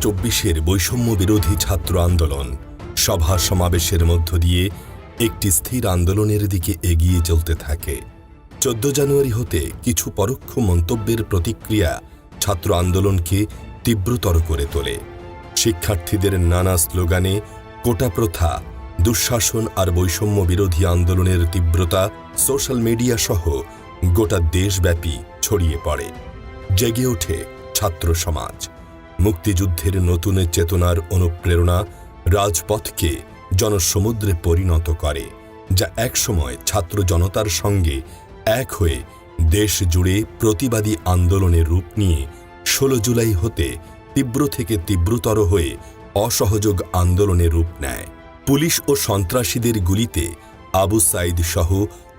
চব্বিশের বৈষম্য বিরোধী ছাত্র আন্দোলন সভা সমাবেশের মধ্য দিয়ে একটি স্থির আন্দোলনের দিকে এগিয়ে চলতে থাকে। চোদ্দ জানুয়ারি হতে কিছু পরোক্ষ মন্তব্যের প্রতিক্রিয়া ছাত্র আন্দোলনকে তীব্রতর করে তোলে। শিক্ষার্থীদের নানা স্লোগানে কোটা প্রথা, দুঃশাসন আর বৈষম্য বিরোধী আন্দোলনের তীব্রতা সোশ্যাল মিডিয়া সহ গোটা দেশব্যাপী ছড়িয়ে পড়ে। জেগে ওঠে ছাত্র সমাজ। মুক্তিযুদ্ধের নতুন চেতনার অনুপ্রেরণা রাজপথকে জনসমুদ্রে পরিণত করে, যা একসময় ছাত্র জনতার সঙ্গে এক হয়ে দেশ জুড়ে প্রতিবাদী আন্দোলনের রূপ নিয়ে ষোলো জুলাই হতে তীব্র থেকে তীব্রতর হয়ে অসহযোগ আন্দোলনের রূপ নেয়। পুলিশ ও সন্ত্রাসীদের গুলিতে আবু সাইদ সহ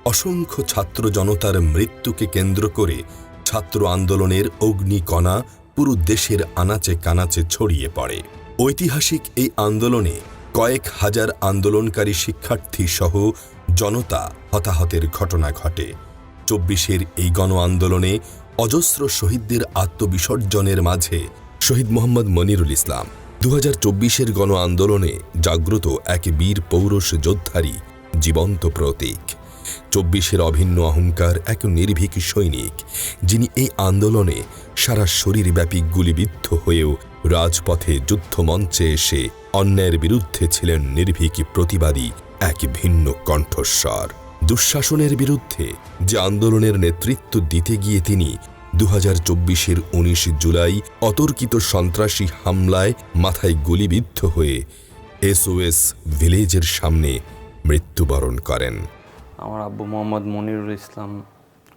অসংখ্য ছাত্র জনতার মৃত্যুকে কেন্দ্র করে ছাত্র আন্দোলনের অগ্নিকণা পুরো দেশের আনাচে কানাচে ছড়িয়ে পড়ে। ঐতিহাসিক এই আন্দোলনে কয়েক হাজার আন্দোলনকারী শিক্ষার্থী সহ জনতা হতাহতের ঘটনা ঘটে। চব্বিশের এই গণ আন্দোলনে অজস্র শহীদদের আত্মবিসর্জনের মাঝে শহীদ মোহাম্মদ মনিরুল ইসলাম। দু হাজার চব্বিশের গণ আন্দোলনে জাগ্রত এক বীর পৌরষ যোদ্ধারী জীবন্ত প্রতীক। চব্বিশের অভিন্ন অহংকার এক নির্ভীক সৈনিক, যিনি এই আন্দোলনে সারা শরীরব্যাপী গুলিবিদ্ধ হয়েও রাজপথে যুদ্ধমঞ্চে এসে অন্যায়ের বিরুদ্ধে ছিলেন নির্ভীক প্রতিবাদী এক ভিন্ন কণ্ঠস্বর। দুঃশাসনের বিরুদ্ধে যে আন্দোলনের নেতৃত্ব দিতে গিয়ে তিনি দু হাজার চব্বিশের উনিশ জুলাই অতর্কিত সন্ত্রাসী হামলায় মাথায় গুলিবিদ্ধ হয়ে এসওএস ভিলেজের সামনে মৃত্যুবরণ করেন। আমার আব্বু মোহাম্মদ মনিরুল ইসলাম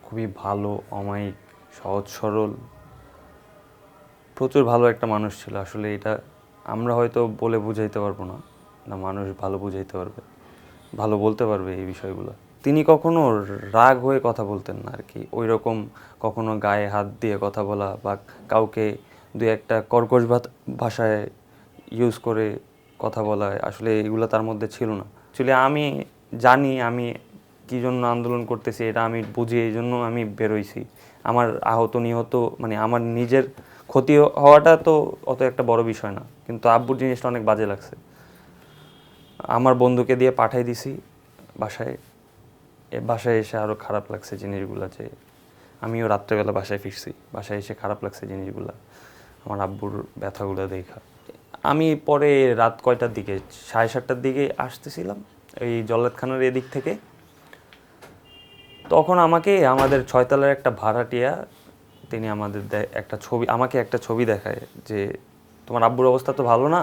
খুবই ভালো, অমায়িক, সহজ, সরল, প্রচুর ভালো একটা মানুষ ছিল। আসলে এটা আমরা হয়তো বলে বুঝাইতে পারব না না মানুষ ভালো বুঝাইতে পারবে, ভালো বলতে পারবে এই বিষয়গুলো। তিনি কখনো রাগ হয়ে কথা বলতেন না আর কি ওই রকম কখনো গায়ে হাত দিয়ে কথা বলা বা কাউকে দুই একটা কর্কশ ভাষায় ইউজ করে কথা বলা, আসলে এগুলো তার মধ্যে ছিল না। অ্যাকচুয়ালি আমি জানি, আমি কী জন্য আন্দোলন করতেছি এটা আমি বুঝি, এই জন্য আমি বেরোইছি। আমার আহত, নিহত মানে আমার নিজের ক্ষতি হওয়াটা তো অত একটা বড় বিষয় না, কিন্তু আব্বুর জিনিসটা অনেক বাজে লাগছে। আমার বন্ধুকে দিয়ে পাঠাই দিছি বাসায়। এ বাসায় এসে আরও খারাপ লাগছে জিনিসগুলো যে আমিও রাত্রেবেলা বাসায় ফিরছি, বাসায় এসে খারাপ লাগছে জিনিসগুলো, আমার আব্বুর ব্যথাগুলো দেখা। আমি পরে রাত কয়টার দিকে, সাড়ে সাতটার দিকে আসতেছিলাম এই জল্লাদ খানের এদিক থেকে। তখন আমাকে আমাদের ছয়তলার একটা ভাড়াটিয়া, তিনি আমাদের একটা ছবি, আমাকে একটা ছবি দেখায় যে, তোমার আব্বুর অবস্থা তো ভালো না?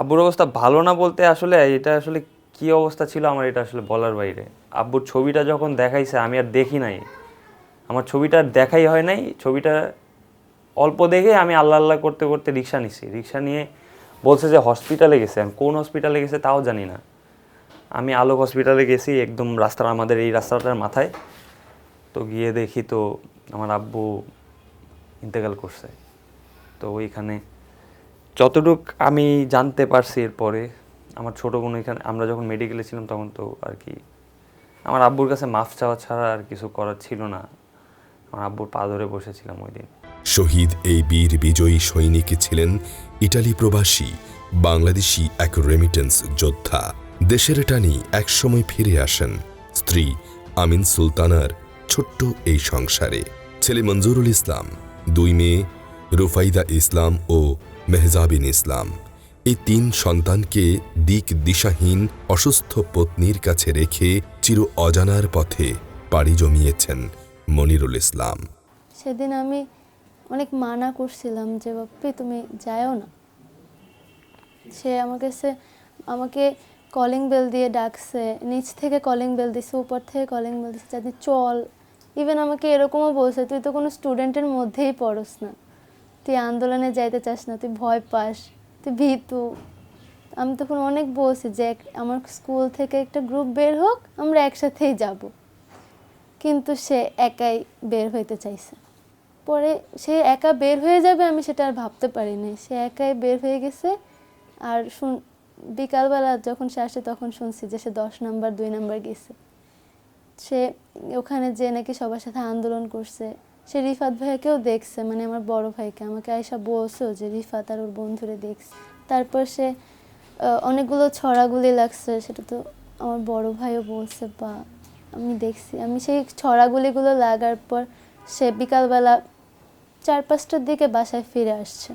আব্বুর অবস্থা ভালো না বলতে আসলে এটা আসলে কি অবস্থা ছিল আমার এটা আসলে বলার বাইরে। আব্বুর ছবিটা যখন দেখাইছে আমি আর দেখি নাই। আমার ছবিটা দেখাই হয় নাই, ছবিটা অল্প দেখে আমি আল্লাহ আল্লাহ করতে করতে রিক্সা নিছি। রিক্সা নিয়ে বলছে যে হসপিটালে গেছে। আমি কোন হসপিটালে গেছে তাও জানি না। আমি আলোক হসপিটালে গেছি, একদম রাস্তার, আমাদের এই রাস্তাটার মাথায়। তো গিয়ে দেখি তো আমার আব্বু ইন্তেকাল করছে। তো ওইখানে যতটুক আমি জানতে পারছি এরপরে, আমার ছোটো বোন এখানে আমরা যখন মেডিকেলে ছিলাম তখন তো আর কি, আমার আব্বুর কাছে মাফ চাওয়া ছাড়া আর কিছু করার ছিল না। আমার আব্বুর পা ধরে বসেছিলাম ওই দিন শহীদ এই বীর বিজয়ী সৈনিক ছিলেন ইটালি প্রবাসী, বাংলাদেশি এক রেমিটেন্স যোদ্ধা। দেশের টানি একসময় ফিরে আসেন স্ত্রী আমিন সুলতানার ছোট্ট এই সংসারে। ছেলে মঞ্জুরুল ইসলাম, দুই মেয়ে, রুফাইদা ইসলাম ও মেহজাবিন ইসলাম। এই তিন সন্তানকে দিক দিশাহীন, অসুস্থ পত্নীর কাছে রেখে চির অজানার পথে পাড়ি জমিয়েছেন মনিরুল ইসলাম। সেদিন আমি অনেক মানা করছিলাম যে, বাপ্পি, তুমি যাও না। সে আমার কাছে, আমাকে কলিং বেল দিয়ে ডাকছে, নিচ থেকে কলিং বেল দিছে, উপর থেকে কলিং বেল দিছে যাতে চল। ইভেন আমাকে এরকমও বলছে, তুই তো কোনো স্টুডেন্টের মধ্যেই পড়স না। তুই আন্দোলনে যাইতে চাস না, তুই ভয় পাস, তুই ভীতু। আমি তখন অনেক বলছি যে আমার স্কুল থেকে একটা গ্রুপ বের হোক, আমরা একসাথেই যাব। কিন্তু সে একাই বের হইতে চাইছে। পরে সে একা বের হয়ে যাবে আমি সেটা আর ভাবতে পারিনি। সে একাই বের হয়ে গেছে আর শুন, বিকালবেলা যখন সে আসে তখন শুনছি যে সে দশ নাম্বার, দুই নাম্বার গেছে। সে ওখানে যে নাকি সবার সাথে আন্দোলন করছে, সে রিফাত ভাইয়াকেও দেখছে মানে আমার বড় ভাইকে। আমাকে আয়সা বলছেও যে, রিফাত আর ওর বন্ধুরে দেখছে। তারপর সে অনেকগুলো ছড়াগুলি লাগছে, সেটা তো আমার বড় ভাইও বলছে, বা, আমি দেখছি। আমি সেই ছড়াগুলিগুলো লাগার পর সে বিকালবেলা চার পাঁচটার দিকে বাসায় ফিরে আসছে।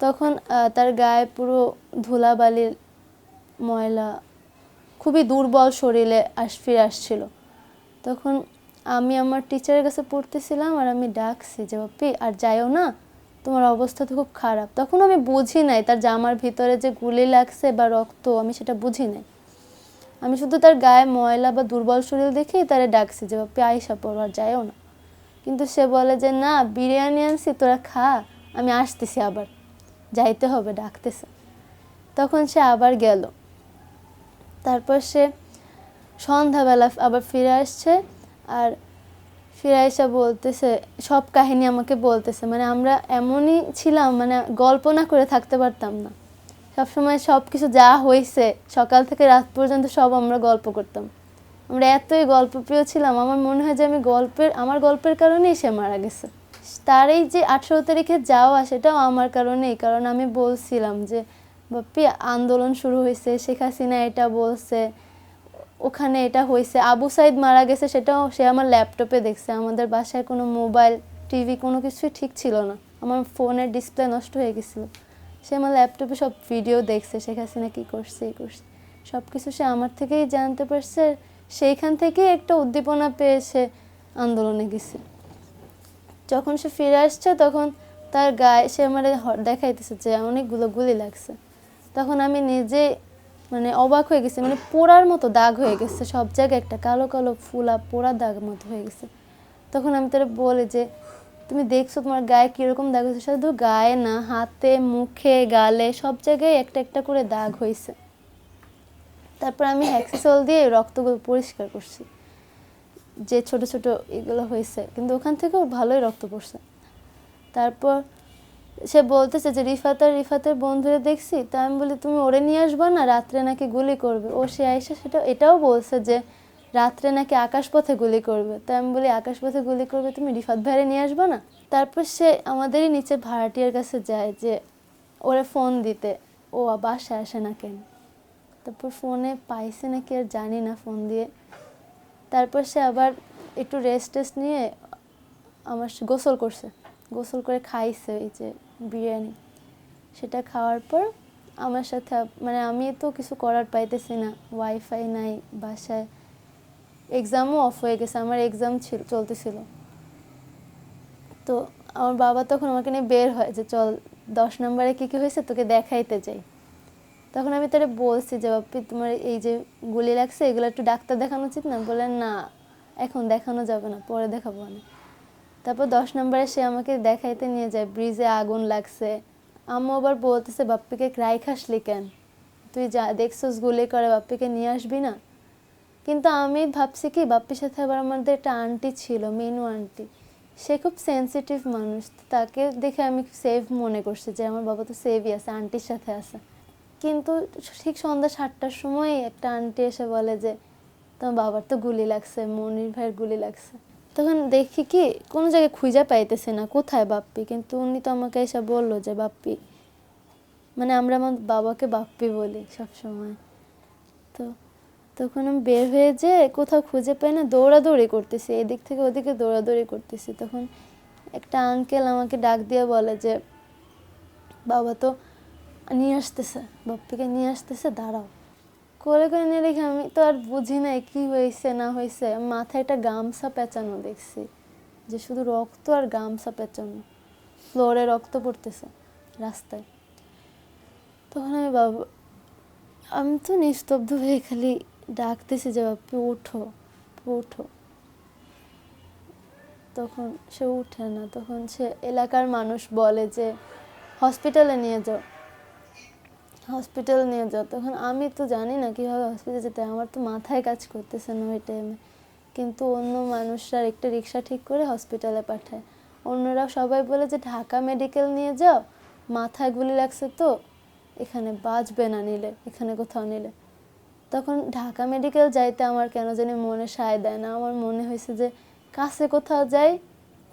তখন তার গায়ে পুরো ধুলাবালির ময়লা খুবই দুর্বল শরীরে আস, ফিরে আসছিল। তখন আমি আমার টিচারের কাছে পড়তেছিলাম আর আমি ডাকছি যে বাপি আর যাইও না? তোমার অবস্থা তো খুব খারাপ। তখন আমি বুঝি নাই তার জামার ভিতরে যে গুলি লাগছে বা রক্ত, আমি সেটা বুঝি নাই। আমি শুধু তার গায়ে ময়লা বা দুর্বল শরীর দেখেই তারে ডাকছি যে বাপি আইসা পড়ো আর যাইও না। কিন্তু সে বলে যে, না, বিরিয়ানি আনছি, তোরা খা, আমি আসতেছি আবার। যাইতে হবে, ডাকতেছে। তখন সে আবার গেল। তারপর সে সন্ধ্যাবেলা আবার ফিরে আসছে আর ফিরে এসে বলতেছে, সব কাহিনী আমাকে বলতেছে। মানে আমরা এমনই ছিলাম মানে গল্প না করে থাকতে পারতাম না। সবসময় সব কিছু যা হয়েছে সকাল থেকে রাত পর্যন্ত সব আমরা গল্প করতাম। আমরা এতই গল্পপ্রিয় ছিলাম, আমার মনে হয় যে আমি গল্পের, আমার গল্পের কারণেই সে মারা গেছে। তার এই যে আঠেরো তারিখে যাওয়া, সেটাও আমার কারণেই। কারণ আমি বলছিলাম যে বাপ্পি, আন্দোলন শুরু হয়েছে, শেখ হাসিনা এটা বলছে, ওখানে এটা হয়েছে, আবু সাইদ মারা গেছে, সেটাও সে আমার ল্যাপটপে দেখছে, আমাদের বাসায় কোনো মোবাইল, টিভি কোনো কিছুই ঠিক ছিল না, আমার ফোনের ডিসপ্লে নষ্ট হয়ে গেছিল। সে আমার ল্যাপটপে সব ভিডিও দেখছে, শেখ হাসিনা কী করছে, এই করছে সব কিছু সে আমার থেকেই জানতে পারছে, সেইখান থেকেই একটা উদ্দীপনা পেয়ে সে আন্দোলনে গেছে। যখন সে ফিরে আসছে, তখন তার গায়ে সে আমার দেখাইতেছে যে অনেকগুলো গুলি লাগছে। তখন আমি নিজে মানে অবাক হয়ে গেছি মানে পোড়ার মতো দাগ হয়ে গেছে, সব জায়গায় একটা কালো কালো ফুলা পোড়া দাগ মতো হয়ে গেছে। তখন আমি তারা বলি যে, তুমি দেখছ তোমার গায়ে কীরকম দাগ হয়েছে? শুধু গায়ে না, হাতে, মুখে, গালে, সব জায়গায় একটা একটা করে দাগ হয়েছে। তারপর আমি হ্যাক্সিসল দিয়ে রক্তগুলো পরিষ্কার করছি, যে ছোট ছোট এগুলো হয়েছে। কিন্তু ওখান থেকেও ভালোই রক্ত পড়ছে। তারপর সে বলতেছে যে রিফাত আর রিফাতের বন্ধুরা দেখছি? তা আমি বলি, তুমি ওরে নিয়ে আসবা না? রাত্রে নাকি গুলি করবে? ও সে আইসা সেটা, এটাও বলছে যে, রাত্রে নাকি আকাশপথে গুলি করবে? তা আমি বলি, আকাশপথে গুলি করবে তুমি রিফাত ভাইরে নিয়ে আসবা না? তারপর সে আমাদেরই নিচে ভাড়াটিয়ার কাছে যায় যে, ওরে ফোন দিতে। ও বাসায় আসে না কেন? তারপর ফোনে পাইছে নাকি আর জানি না ফোন দিয়ে। তারপর সে আবার একটু রেস্ট টেস্ট নিয়ে আমার গোসল করছে। গোসল করে খাইছে এই যে বিরিয়ানি। সেটা খাওয়ার পর আমার সাথে মানে আমি তো কিছু করার পাইতেছি না ওয়াইফাই নাই, বাসায় এক্সামও অফ হয়ে গেছে, আমার এক্সাম ছিল, চলতেছিল। তো আমার বাবা তখন আমাকে নিয়ে বের হয় যে, চল, দশ নম্বরে কী কী হয়েছে তোকে দেখাইতে যাই। তখন আমি তারে বলছি যে, বাপ্পি, তোমার এই যে গুলি লাগছে, এগুলো একটু ডাক্তার দেখানো উচিত না? বললেন, না, এখন দেখানো যাবে না, পরে দেখাবো না তারপর দশ নম্বরে সে আমাকে দেখাইতে নিয়ে যায়, ব্রিজে আগুন লাগছে। আম্মু আবার বলতেছে, বাপ্পিকে ক্রাই খাসলি কেন? তুই যা দেখছোস গুলি করে, বাপ্পিকে নিয়ে আসবি না? কিন্তু আমি ভাবছি কি বাপ্পির সাথে আবার আমাদের একটা আন্টি ছিল, মেনু আন্টি সে খুব সেনসিটিভ মানুষ তাকে দেখে আমি সেফ মনে করছি যে আমার বাবা তো সেভই আছে আন্টির সাথে আছে। কিন্তু ঠিক সন্ধ্যা সাতটার সময় একটা আন্টি এসে বলে যে, তোমার বাবার তো গুলি লাগছে, মনির ভাইয়ের গুলি লাগছে। তখন দেখি কি, কোনো জায়গায় খুঁজে পাইতেছে না, কোথায় বাপ্পি? কিন্তু উনি তো আমাকে এসে বলল যে, বাপ্পি মানে আমরা আমার বাবাকে বাপ্পি বলি সব সময় তো তখন আমি বের হয়ে যে কোথাও খুঁজে পাই না, দৌড়াদৌড়ি করতেছি, এদিক থেকে ওদিকে দৌড়াদৌড়ি করতেছি। তখন একটা আঙ্কেল আমাকে ডাক দিয়ে বলে যে, বাবা তো নিয়ে আসতেছে, বাপ্পিকে নিয়ে আসতেছে, দাঁড়াও। করে করে নিয়ে রেখে আমি তো আর বুঝি নাই কি হয়েছে, না হয়েছে। মাথায় একটা গামছা পেঁচানো দেখছি, যে শুধু রক্ত আর গামছা পেঁচানো। ফ্লোরে রক্ত পড়তেছে রাস্তায়। তখন আমি বাবা আমি তো নিস্তব্ধ হয়ে খালি ডাকতেছি যে বাপ্পি ওঠো ওঠো। তখন সে উঠে না, তখন সে এলাকার মানুষ বলে যে, হসপিটালে নিয়ে যাও। হসপিটাল নিয়ে যাও। তখন আমি তো জানি না কীভাবে হসপিটালে যেতে। আমার তো মাথায় কাজ করতেছে না ওই টাইমে কিন্তু অন্য মানুষরা একটা রিক্সা ঠিক করে হসপিটালে পাঠায়। অন্যরা সবাই বলে যে, ঢাকা মেডিকেল নিয়ে যাও। মাথায় গুলি লাগছে তো। এখানে বাঁচবে না নিলে। এখানে কোথাও নিলে। তখন ঢাকা মেডিকেল যাইতে আমার কেন জানি মনে সায় দেয় না। আমার মনে হয়েছে যে, কাছে কোথাও যাই।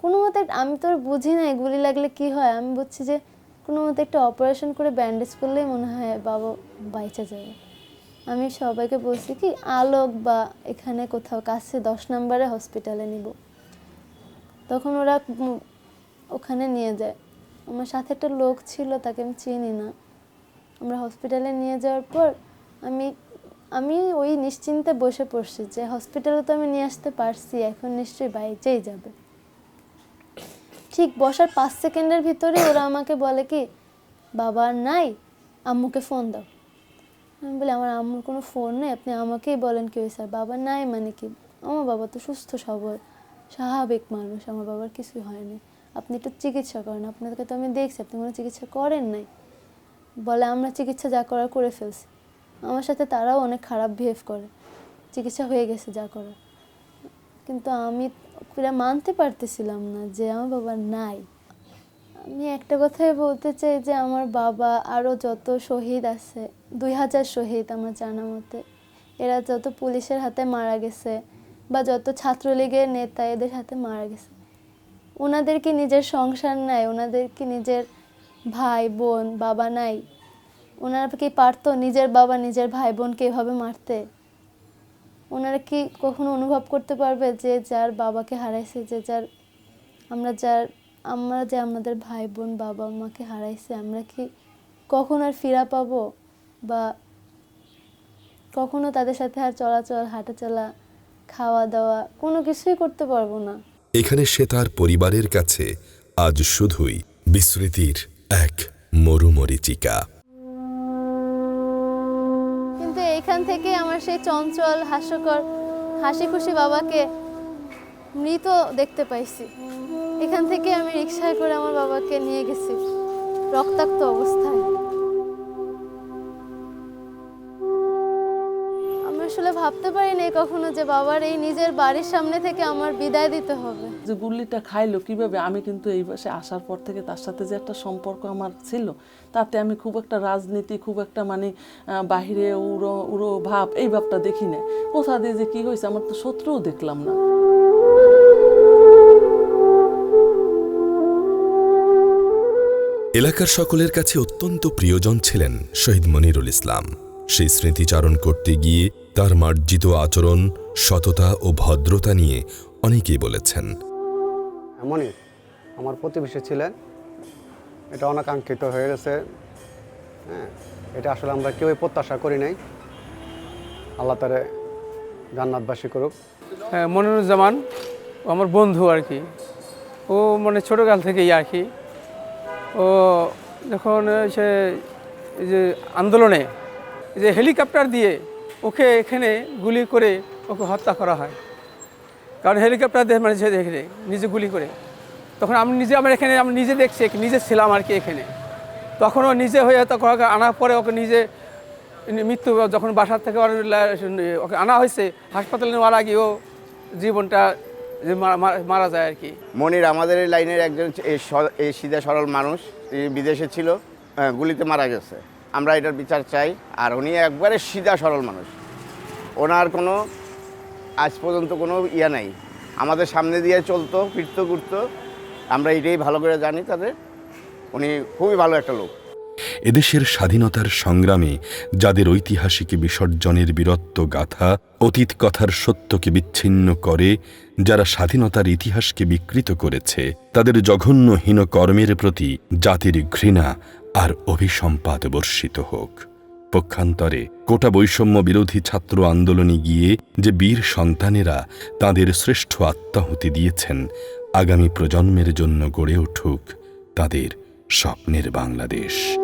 কোনো মতে আমি তো বুঝি না গুলি লাগলে কি হয়। আমি বুঝছি যে কোনো মতে একটা অপারেশন করে ব্যান্ডেজ করলেই মনে হয়, বাবা, বাইচা যাবে আমি সবাইকে বলছি কি, আলোক বা এখানে কোথাও কাছে দশ নম্বরে হসপিটালে নিব। তখন ওরা ওখানে নিয়ে যায়। আমার সাথে একটা লোক ছিল, তাকে আমি চিনি না। আমরা হসপিটালে নিয়ে যাওয়ার পর আমি আমি ওই নিশ্চিন্তে বসে পড়ছি যে হসপিটালে তো আমি নিয়ে আসতে পারছি, এখন নিশ্চয়ই বাইচেই যাবে। ঠিক বসার পাঁচ সেকেন্ডের ভিতরে ওরা আমাকে বলে কি, বাবা নাই, আম্মুকে ফোন দাও। আমি বলি, আমার আম্মুর কোনো ফোন নেই, আপনি আমাকেই বলেন কি আর বাবা, নাই মানে কি? আমার বাবা তো সুস্থ সবল, স্বাভাবিক মানুষ, আমার বাবার কিছুই হয়নি। আপনি একটু চিকিৎসা করেন, আপনাকে তো আমি দেখছি, আপনি কোনো চিকিৎসা করেন নাই। বলে, আমরা চিকিৎসা যা করার করে ফেলছি। আমার সাথে তারাও অনেক খারাপ বিহেভ করে, চিকিৎসা হয়ে গেছে যা করার। কিন্তু আমি পুরো মানতে পারতেছিলাম না যে আমার বাবা নাই। আমি একটা কথাই বলতে চাই যে আমার বাবা আরও যত শহীদ আছে, দুই হাজার শহীদ আমার জানা মতে, এরা যত পুলিশের হাতে মারা গেছে বা যত ছাত্রলীগের নেতা এদের হাতে মারা গেছে, ওনাদের কি নিজের সংসার নাই, ওনাদের কি নিজের ভাই, বোন, বাবা নাই? ওনারা কি পারতো নিজের বাবা নিজের ভাই বোনকে এভাবে মারতে? ওনারা কি কখনো অনুভব করতে পারবে যে যার বাবাকে হারাইছে, যে যার আমরা যার, আমরা যে আমাদের ভাই বোন বাবা মাকে হারাইছে, আমরা কি কখন আর ফিরা পাবো? বা কখনো তাদের সাথে আর চলাচল, হাঁটাচলা খাওয়া দাওয়া কোনো কিছুই করতে পারব না। এখানে সে তার পরিবারের কাছে আজ শুধুই বিস্মৃতির এক মরুমরিচিকা। এইখান থেকে আমার সেই চঞ্চল, হাস্যকর হাসি খুশি বাবাকে মৃত দেখতে পাইছি। এখান থেকে আমি রিক্সায় করে আমার বাবাকে নিয়ে গেছি। রক্তাক্ত অবস্থায়। আসলে ভাবতে পারিনি কখনো যে বাবার এই নিজের বাড়ির সামনে থেকে আমার বিদায় দিতে হবে। যে গুল্লিটা খাইলো কীভাবে আমি কিন্তু এই পাশে আসার পর থেকে তার সাথে যে একটা সম্পর্ক আমার ছিল তাতে আমি খুব একটা রাজনীতি খুব একটা মানে বাহিরে উড়ো উড়ো ভাব এই ভাবটা দেখি না কোথা দিয়ে যে কি হয়েছে আমার তো শত্রুও দেখলাম না। এলাকার সকলের কাছে অত্যন্ত প্রিয়জন ছিলেন শহীদ মনিরুল ইসলাম। সেই স্মৃতিচারণ করতে গিয়ে তার মার্জিত আচরণ সততা ও ভদ্রতা নিয়ে অনেকেই বলেছেন। এমনই আমার প্রতিবেশী ছিলেন। এটা অনাকাঙ্ক্ষিত হয়ে গেছে। হ্যাঁ এটা আসলে আমরা কেউই প্রত্যাশা করি নাই। আল্লাহ তারে জান্নাতবাসী করুক। হ্যাঁ, মনিরুজ্জামান ও আমার বন্ধু আর কি। ও মানে ছোটোকাল থেকেই আর কি। ও যখন সে এই যে আন্দোলনে এই যে হেলিকপ্টার দিয়ে ওকে এখানে গুলি করে ওকে হত্যা করা হয়। কারণ হেলিকপ্টার দিয়ে মানে দেখে নিজে গুলি করে। তখন আমি নিজে আমার এখানে আমি নিজে দেখছি নিজে ছিলাম আর কি এখানে। তখন ও নিজে হয়ে তখন ওকে আনার পরে ওকে নিজে মৃত্যু যখন বাসার থেকে ওকে আনা হয়েছে হাসপাতালে নেওয়ার আগে ও জীবনটা মারা- যায় আর কি। মনির আমাদের এই লাইনের একজন এই সিধা সরল মানুষ বিদেশে ছিল আহ, গুলিতে মারা গেছে। আমরা এটার বিচার চাই। আর উনি একবারে সিধা সরল মানুষ। ওনার কোনো আজ পর্যন্ত কোনো ইয়া নাই। আমাদের সামনে দিয়ে চলতো, ফিরতো, ঘুরতো। আমরা এটাই ভালো করে জানি তাদের। উনি খুবই ভালো একটা লোক। এদেশের স্বাধীনতার সংগ্রামে যাদের ঐতিহাসিক বিসর্জনের বীরত্ব গাথা, অতীত কথার সত্যকে বিচ্ছিন্ন করে, যারা স্বাধীনতার ইতিহাসকে বিকৃত করেছে, তাদের জঘন্য হীন কর্মের প্রতি জাতির ঘৃণা আর অভিসম্পাদ বর্ষিত হোক। পক্ষান্তরে কোটা বৈষম্য বিরোধী ছাত্র আন্দোলনে গিয়ে যে বীর সন্তানেরা তাদের শ্রেষ্ঠ আত্মাহুতি দিয়েছেন, আগামী প্রজন্মের জন্য গড়ে উঠুক তাদের স্বপ্নের বাংলাদেশ।